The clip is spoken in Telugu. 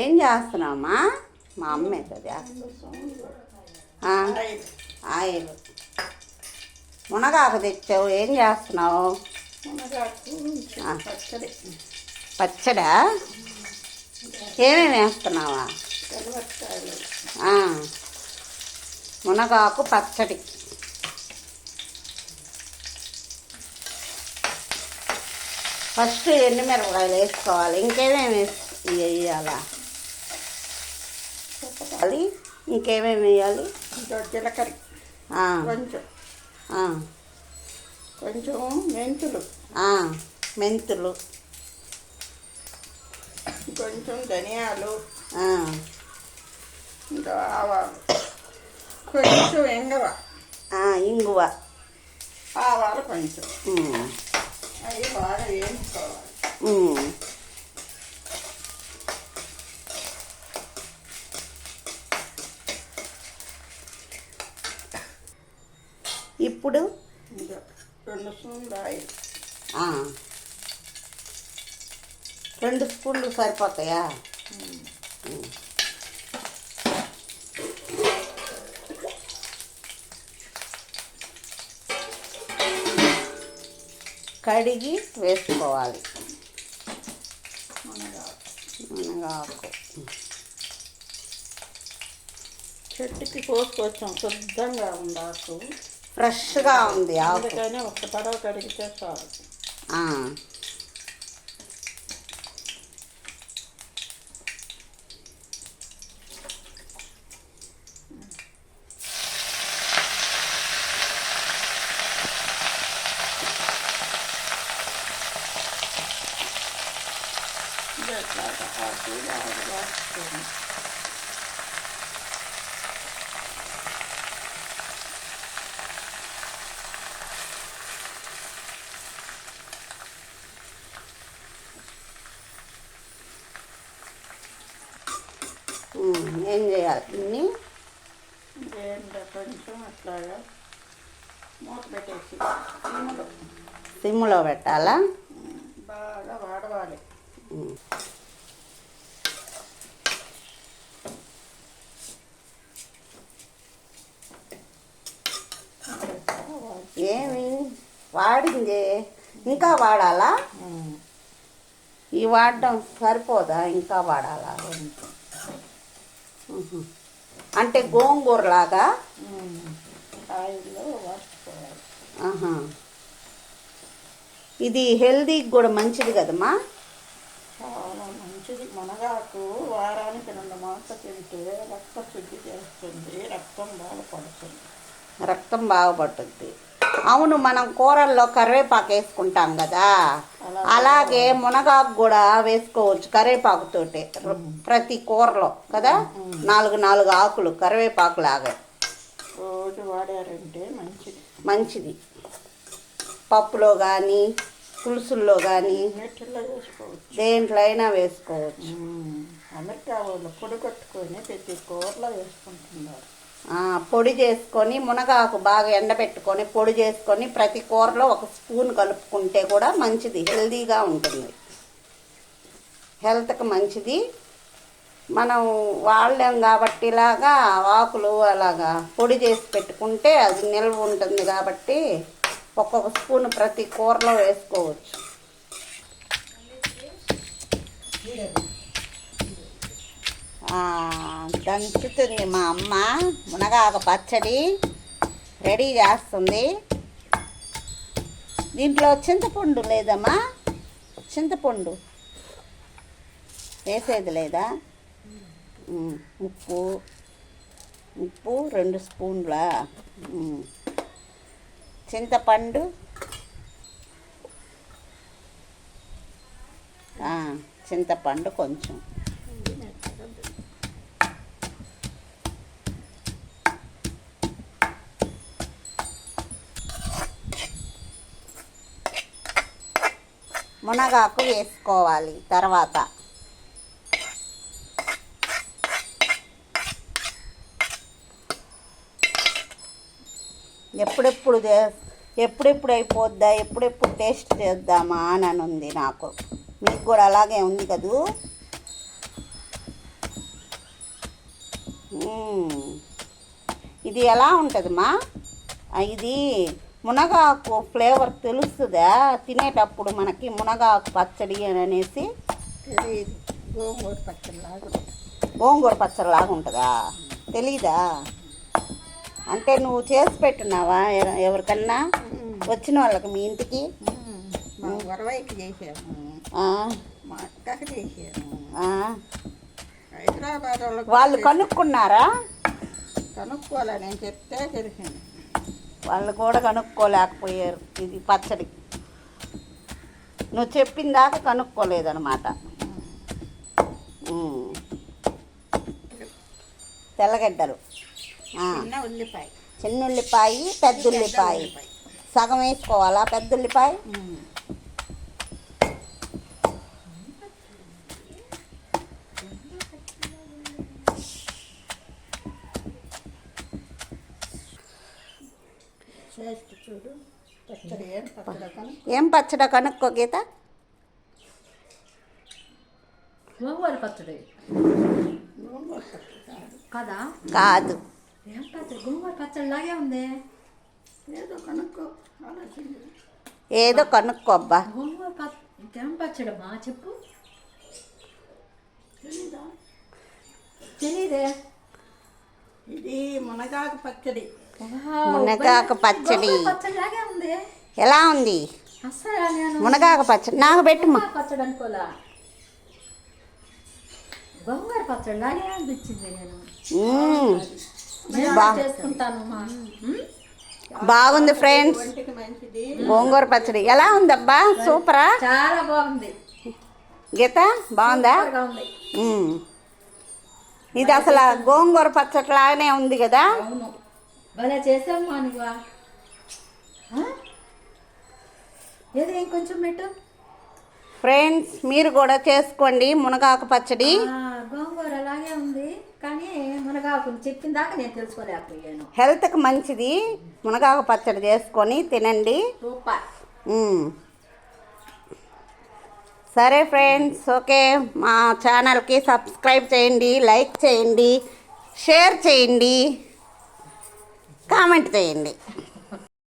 ఏం చేస్తున్నావమ్మా? మా అమ్మ ఆ, ఆయిల్. మునగాకు తెచ్చావు ఏం చేస్తున్నావు. పచ్చడి. ఏమేమి వేస్తున్నావా? మునగాకు పచ్చడి. ఫస్ట్ ఎండుమిరపకాయలు వేసుకోవాలి. ఇంకేమేమి వేస్- వేయాలా అది ఇంకేమేమి వేయాలి? జీలకర్ర. కొంచెం. కొంచెం మెంతులు. మెంతులు. కొంచెం ధనియాలు. ఇంకా ఆవాలు కొంచెం ఎంగవ ఆ, ఇంగువ. ఆవాలు కొంచెం. అవి బాగా వేయించుకోవాలి. ఇప్పుడు? రెండు స్పూన్లు ఆయిల్. రెండు స్పూన్లు సరిపోతాయా. కడిగి వేసుకోవాలి. మునగాకు. చెట్టుకి కోసుకొచ్చాం శుద్ధంగా ఉండాకు ఫ్రెష్గా ఉంది ఆకు అందుకని ఒక్క తడవ కడిగితే చాలు ఆ. ఇంకా ఇట్లాగా ఆకు బాగా రాసుకోండి ఉమ్, ఏం చేయాలి? ఇన్ని ఇంకేంటో కొంచెం అట్లాగా మూత పెట్టేసి సిమ్లో పెట్టాలా? బాగా వాడవాలి. ఏమి? వాడింది. ఇంకా వాడాలా? ఈ వాడడం సరిపోదా? ఇంకా వాడాలా. అంటే గోంగూర లాగా ఆయిల్లో వాడుకోవాలి ఆహా. ఇది హెల్దీకి కూడా మంచిది కదమ్మా? చాలా మంచిది. మునగాకు వారానికి రెండు మాస తింటే రక్త శుద్ధి చేస్తుంది రక్తం బాగా పడుతుంది. రక్తం బాగుపడుతుంది అవును మనం కూరల్లో కరివేపాకు వేసుకుంటాం కదా. అలా అలాగే మునగాకు కూడా వేసుకోవచ్చు కరివేపాకుతోటి ప్రతి కూరలో కదా? నాలుగు నాలుగు ఆకులు కరివేపాకు లాగా. రోజు వాడారంటే మంచిది. మంచిది. పప్పులో కానీ పులుసుల్లో కానీ దేంట్లో అయినా వేసుకోవచ్చు. అమెరికా వాళ్ళు పొడి కొట్టుకొని ప్రతి కూరలో వేసుకుంటున్నారు. పొడి చేసుకొని మునగాకు బాగా ఎండబెట్టుకొని పొడి చేసుకొని ప్రతి కూరలో ఒక స్పూన్ కలుపుకుంటే కూడా మంచిది హెల్దీగా ఉంటుంది. హెల్త్కి మంచిది. మనం వాళ్ళం కాబట్టి ఇలాగా ఆకులు అలాగా పొడి చేసి పెట్టుకుంటే అది నిల్వ ఉంటుంది కాబట్టి ఒక్కొక్క స్పూన్ ప్రతి కూరలో వేసుకోవచ్చు. దంచుతుంది మా అమ్మ. మునగాక పచ్చడి రెడీ చేస్తుంది. దీంట్లో చింతపండు లేదమ్మా. చింతపండు వేసేది లేదా? ఉప్పు. ఉప్పు రెండు స్పూన్ల. చింతపండు. చింతపండు కొంచెం. మునగాకు వేసుకోవాలి. తర్వాత ఎప్పుడెప్పుడు ఎప్పుడెప్పుడు అయిపోద్దా ఎప్పుడెప్పుడు టేస్ట్ చేద్దామా అని అని ఉంది నాకు. మీకు కూడా అలాగే ఉంది కదూ? ఇది ఎలా ఉంటుందమ్మా? ఇది మునగాకు ఫ్లేవర్ తెలుస్తుందా? తినేటప్పుడు మనకి మునగాకు పచ్చడి అని అనేసి గోంగూర పచ్చడి లాగా గోంగూర పచ్చడి లాగా ఉంటుందా? తెలీదా? అంటే నువ్వు చేసి పెట్టున్నావా ఎవ- ఎవరికన్నా? వచ్చిన వాళ్ళకి మీ ఇంటికి? మా వరవైకి చేసాము మా అక్కకి చేసాము ఆ. హైదరాబాద్ వాళ్ళు కనుక్కున్నారా? కనుక్కోవాలి నేను చెప్తే తెలిసింది. వాళ్ళు కూడా కనుక్కోలేకపోయారు ఇది పచ్చడి. నువ్వు చెప్పిన దాకా కనుక్కోలేదనమాట. తెల్లగడ్డలు. ఉల్లిపాయ. చిన్న ఉల్లిపాయ పెద్ద ఉల్లిపాయ. ఉల్లిపాయ. సగం వేసుకోవాలా పెద్ద ఉల్లిపాయ ఉమ్. చేసి చూడు. ఏం పచ్చడి కనుక్కో. ఏం పచ్చడి కనుక్కో గీత? గోంగూర పచ్చడి. కాదు. కదా? ఏం పచ్చడి? గోంగూర పచ్చడి లాగే ఉంది. ఏదో కనుక్కో ఏదో కనుక్కో అబ్బా. గోంగూర పచ్చ ఇంకేం పచ్చడమ్మా? చెప్పు. తెలీదే. ఇది మునగాకు పచ్చడి. మునగాకు పచ్చడి. ఎలా ఉంది? మునగాకు పచ్చడి. నాకు పెట్టుమా గోంగూర పచ్చడి అనుకోలా. గోంగూర పచ్చడి లాగే అనిపించింది నేను. మ్మ్. నేను బా చేసుకుంటాను మా. ఉమ్? బాగుంది ఫ్రెండ్స్. గోంగూర పచ్చడి. ఎలా ఉందబ్బా? సూపరా? చాలా బాగుంది. గీత బాగుందా. ఇది అసలు గోంగూర పచ్చడి లాగానే ఉంది కదా? భలే చేసామ్మా నువ్వు? ఏదో ఇంకొంచెం పెట్టు. ఫ్రెండ్స్ మీరు కూడా చేసుకోండి మునగాకు పచ్చడి. గోంగూర అలాగే ఉంది కానీ మునగాకు చెప్పిన దాకా నేను తెలుసుకోలేకపోయాను. హెల్త్కి మంచిది. మునగాకు పచ్చడి చేసుకొని తినండి. సూపర్. సరే ఫ్రెండ్స్ ఓకే. మా ఛానల్కి సబ్స్క్రైబ్ చేయండి లైక్ చేయండి షేర్ చేయండి. కామెంట్ చేయండి.